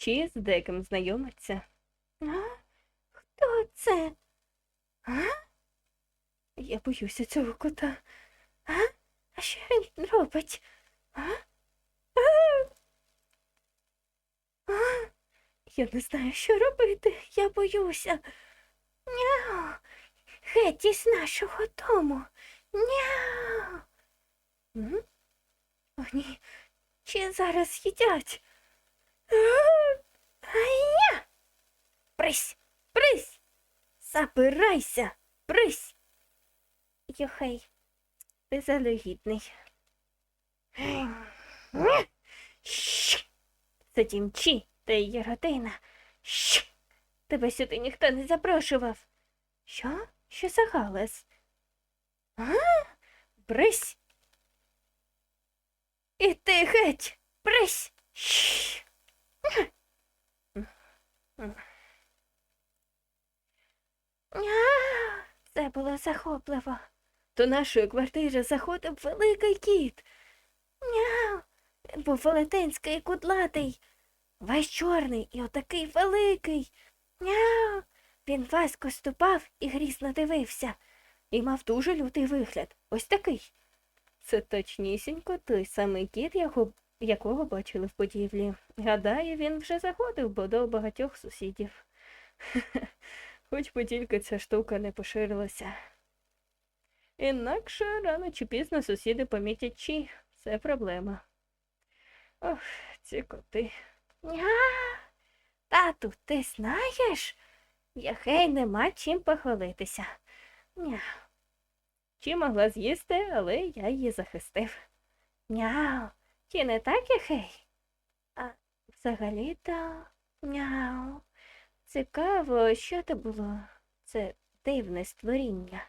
Чи з деким знайомиться? А? Хто це? А? Я боюся цього кота. А? А що він робить? А? А? А? Я не знаю, що робити. Я боюся. Няу. Геть із нашого дому. Няу. М? О, ні. Чи зараз їдять? Ай-я! Прись, прись! Забирайся, прись! Йохей, ти залюгідний. Це тімчі та її родина. Щ! Тебе сюди ніхто не запрошував. Що? Що за галас? А? Брись! І ти геть! Брись! Щ! А, Це було захопливо. До нашої квартири заходив великий кіт. Няу. Він був велетенський і кудлатий, весь чорний і отакий великий. Няу. Він васько ступав і грізно дивився, і мав дуже лютий вигляд. Ось такий. Це точнісінько той самий кіт, яко- якого бачили в будівлі. Гадаю, він вже заходив, бо до багатьох сусідів. Хоч би тільки ця штука не поширилася. Інакше рано чи пізно сусіди помітять чи це проблема. Ох, ці коти. Тату, ти знаєш? Яхей нема чим похвалитися. Ня. Чи могла з'їсти, але я її захистив. Няу. Чи не так, Яхей? А взагалі-то няу. Цікаво, що це було? Це дивне створіння.